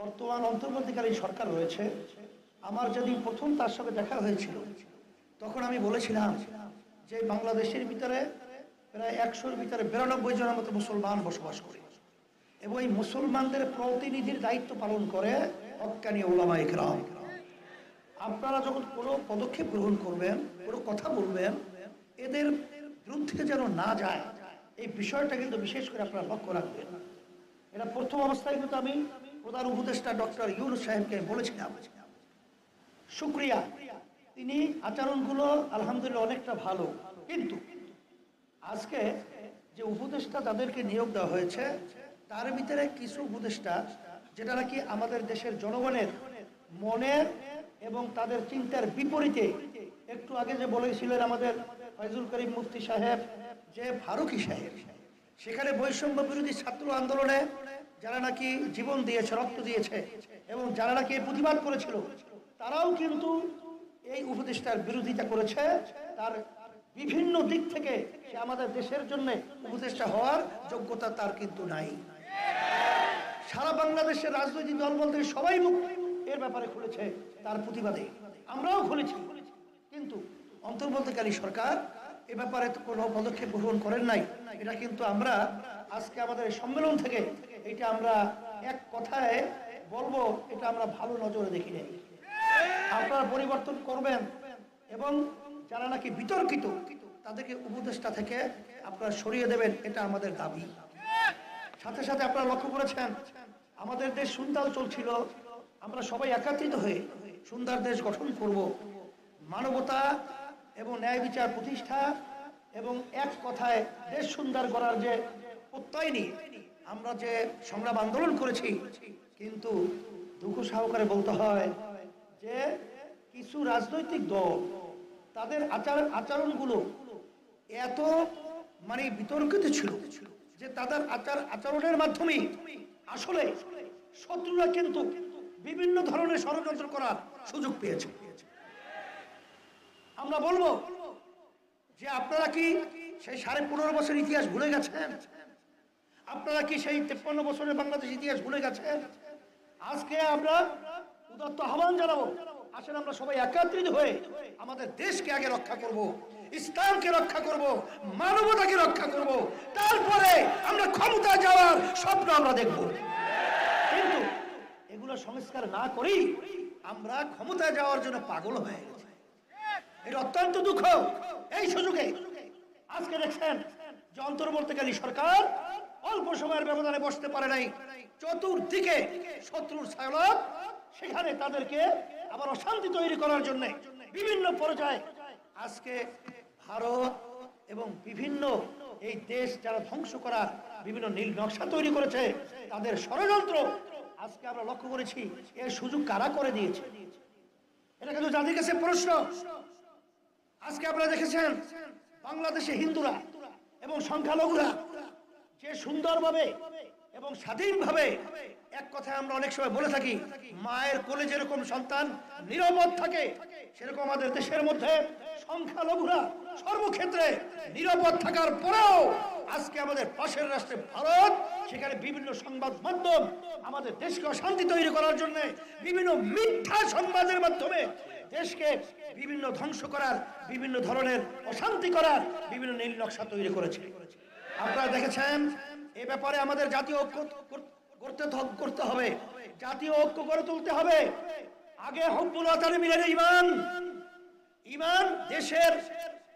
বর্তমান অন্তর্বর্তীকালীন সরকার রয়েছে, আমার যেদিন প্রথম তার সঙ্গে দেখা হয়েছিল, তখন আমি বলেছিলাম যে বাংলাদেশের ভিতরে প্রায় একশোর ভিতরে বিরানব্বই জনের মতো মুসলমান বসবাস করে এবং এই মুসলমানদের প্রতিনিধির দায়িত্ব পালন করে হক্কানি ওলামা ইকরাম। আপনারা যখন কোনো পদক্ষেপ গ্রহণ করবেন, কোনো কথা বলবেন, এদের বিরুদ্ধে যেন না যায়, এই বিষয়টা কিন্তু বিশেষ করে আপনারা লক্ষ্য রাখবেন। এটা প্রথম অবস্থায় কিন্তু আমি প্রধান উপদেষ্টা ডক্টর ইউনুস সাহেবকে বলেছিলাম, শুক্রিয়া, তিনি আচরণগুলো আলহামদুলিল্লাহ অনেকটা ভালো, কিন্তু আজকে যে উপদেষ্টা তাদেরকে নিয়োগ দেওয়া হয়েছে, তার ভিতরে কিছু উপদেষ্টা, যেটা নাকি আমাদের দেশের জনগণের মনের এবং তাদের চিন্তার বিপরীতে, একটু আগে যে বলেছিলেন আমাদের ফয়জুল করিম মুফতি সাহেব যে ফারুকি সাহেব, সেখানে বৈষম্য বিরোধী ছাত্র আন্দোলনে যারা নাকি জীবন দিয়েছে, রক্ত দিয়েছে এবং যারা নাকি প্রতিবাদ করেছিল, তারাও কিন্তু এই উপদেষ্টার বিরোধিতা করেছে। তার বিভিন্ন দিক থেকে সে আমাদের দেশের জন্য উপদেষ্টা হওয়ার যোগ্যতা তার কিন্তু নাই। সারা বাংলাদেশের রাজনৈতিক দল বলতে সবাই মুখ এর ব্যাপারে খুলেছে তার প্রতিবাদে। আমরাও খুলেছি। কিন্তু অন্তর্বর্তীকালী সরকার এ ব্যাপারে কোনো পদক্ষেপ গ্রহণ করেন নাই। এটা কিন্তু আমরা আজকে আমাদের সম্মেলন থেকে এটা আমরা এক কথায় বলব, এটা আমরা ভালো নজরে দেখি নাই। আপনারা পরিবর্তন করবেন এবং যারা নাকি বিতর্কিত, তাদেরকে উপদেষ্টা থেকে আপনারা সরিয়ে দেবেন, এটা আমাদের দাবি। সাথে সাথে আপনারা লক্ষ্য করেছেন, আমাদের দেশ সুন্দর চলছিল, আমরা সবাই একত্রিত হয়ে সুন্দর দেশ গঠন করব। মানবতা এবং ন্যায় বিচার প্রতিষ্ঠা এবং এক কথায় দেশ সুন্দর করার যে প্রত্যয় নিয়ে আমরা যে সংগ্রাম আন্দোলন করেছি, কিন্তু দুঃখ সহকারে বলতে হয় যে কিছু রাজনৈতিক দল তাদের আচার, আচরণগুলো এত মানে বিতর্কিত ছিল যে তাদের আচার, আচরণের মাধ্যমে আসলে শত্রুরা কিন্তু বিভিন্ন ধরনের ষড়যন্ত্র করার সুযোগ পেয়েছে। আমরা বলব যে আপনারা কি সেই সাড়ে পনেরো বছর ইতিহাস ভুলে গেছেন? আপনারা কি সেই তেপ্পান্ন বছরের বাংলাদেশ ইতিহাস ভুলে গেছেন? আজকে আমরা উদাত্ত আহ্বান জানাব, আসেন আমরা সবাই একত্রিত হয়ে আমাদের দেশকে আগে রক্ষা করব, ইসলামকে রক্ষা করব, মানবতাকে রক্ষা করব। তারপরে আমরা ক্ষমতা যাওয়ার স্বপ্ন আমরা দেখব। কিন্তু এগুলো সংস্কার না করেই আমরা ক্ষমতায় যাওয়ার জন্য পাগল হয়ে গেছি। অত্যন্ত দুঃখ। এই সুযোগে আজকে দেখছেন যে অন্তর্বর্তীকালী সরকার অল্প সময়ের ব্যবধানে বসতে পারে নাই। চতুর্দিকে শত্রুর সেখানে তাদেরকে আবার অশান্তি তৈরি করার জন্য বিভিন্ন পর্যায়ে আজকে ভারত এবং বিভিন্ন এই দেশ যারা ধ্বংস করা বিভিন্ন নীল নকশা তৈরি করেছে, তাদের ষড়যন্ত্র আজকে আমরা লক্ষ্য করেছি। এর সুযোগ কারা করে দিয়েছে? এটা কিন্তু জাতির কাছে প্রশ্ন। আজকে আপনারা দেখেছেন, বাংলাদেশে হিন্দুরা এবং সংখ্যালঘুরা যে সুন্দরভাবে এবং স্বাধীনভাবে এক কথায় আমরা অনেক সময় বলে থাকি, মায়ের কোলে যেরকম সন্তান নিরাপদ থাকে, সেরকম আমাদের দেশের মধ্যে সংখ্যালঘুরা সর্বক্ষেত্রে নিরাপদ থাকার পরেও আজকে আমাদের পাশের রাষ্ট্রে ভারত, সেখানে বিভিন্ন সংবাদ মাধ্যম আমাদের দেশকে অশান্তি তৈরি করার জন্য বিভিন্ন মিথ্যা সংবাদের মাধ্যমে দেশকে বিভিন্ন ধ্বংস করার, বিভিন্ন ধরনের অশান্তি করার বিভিন্ন নীল নকশা তৈরি করেছে। আপনারা দেখেছেন, এ ব্যাপারে আমাদের জাতীয় ঐক্য কর- করতে করতে হবে। জাতীয় ঐক্য গড়ে তুলতে হবে। আগে হব্বুল আতারে মিলেন ইমান। ইমান দেশের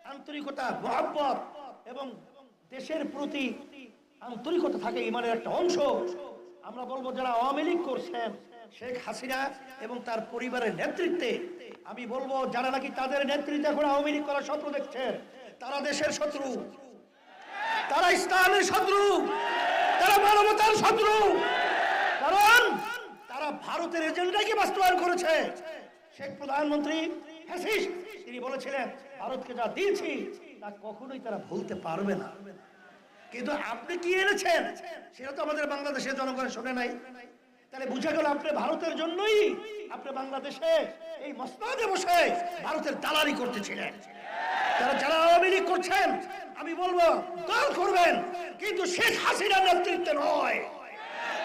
আন্তরিকতা, মহাব্বত এবং দেশের প্রতি আন্তরিকতা থাকে, ইমানের একটা অংশ। আমরা বলব যারা আওয়ামী লীগ করছেন শেখ হাসিনা এবং তার পরিবারের নেতৃত্বে, আমি বলব, যারা নাকি তাদের নেতৃত্বে এখন আওয়ামী লীগ করার স্বপ্ন দেখছেন তারা দেশের শত্রু। তারা ইসলামের শত্রু। তারা মানবতার শত্রু। কারণ তারা ভারতের এজেন্ডাকে বাস্তবায়ন করেছে। শেখ প্রধানমন্ত্রী ফ্যাসিস্ট, তিনি বলেছিলেন, ভারতকে যা দিয়েছি, তা কখনোই তারা ভুলতে পারবে না। কিন্তু আপনি কি এনেছেন, সেটা তো আমাদের বাংলাদেশের জনগণ শোনে নাই। তাহলে বুঝা গেল আপনি ভারতের জন্যই আপনি বাংলাদেশে এই মসনাদে বসে ভারতের দালালি করতেছিলেন। যারা যারা আওয়ামী লীগ করছেন, আমি বলব, দল করবেন, কিন্তু শেখ হাসিনার নেতৃত্বে নয়।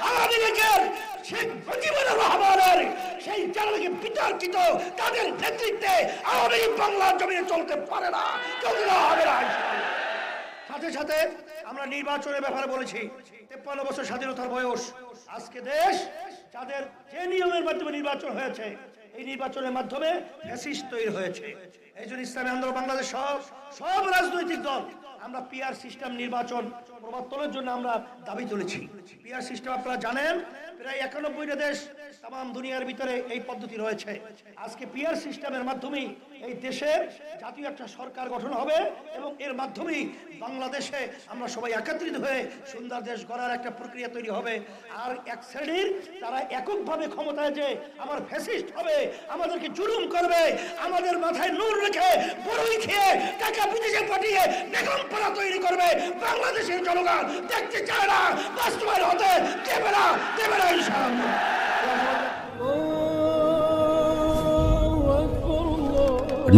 আওয়ামী লীগের শেখ মুজিবুর রহমানের সেই বিতর্কিত তাদের নেতৃত্বে আওয়ামী লীগ বাংলার জমিনে চলতে পারে না, চলতে হবে না। সাথে সাথে আমরা নির্বাচনের ব্যাপারে বলেছি তেপ্পান্ন বছর স্বাধীনতার বয়স। আজকে দেশ যাদের যে নিয়মের মাধ্যমে নির্বাচন হয়েছে, এই নির্বাচনের মাধ্যমে ফ্যাসিস্ট তৈরি হয়েছে। এই জন্য ইসলামী আন্দোলন বাংলাদেশ সব সব রাজনৈতিক দল আমরা পিআর সিস্টেম নির্বাচন প্রবর্তনের জন্য আমরা দাবি তুলেছি। পিআর সিস্টেম আপনারা জানেন, প্রায় একানব্বইটা দেশ তাম দুনিয়ার ভিতরে এই পদ্ধতি রয়েছে। আজকে পিআর সিস্টেমের মাধ্যমেই এই দেশে জাতীয় একটা সরকার গঠন হবে এবং এর মাধ্যমেই বাংলাদেশে আমরা সবাই একত্রিত হয়ে সুন্দর দেশ গড়ার একটা প্রক্রিয়া তৈরি হবে। আর এক শ্রেণির তারা এককভাবে ক্ষমতায় যে আমার ফ্যাসিস্ট হবে, আমাদেরকে জুলুম করবে, আমাদের মাথায় নূর রেখে বড়ই খেয়ে টাকা বিদেশে পাঠিয়ে বেগম পাড়া তৈরি করবে। বাংলাদেশের জনগণ দেখতে চায় না, বাস্তবায়ন হতে দেবে না দেবে না ইনশাআল্লাহ।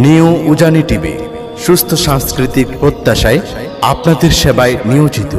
নিউ উজানি টিভি, সুস্থ সাংস্কৃতিক প্রত্যাশায় আপনাদের সেবায় নিয়োজিত।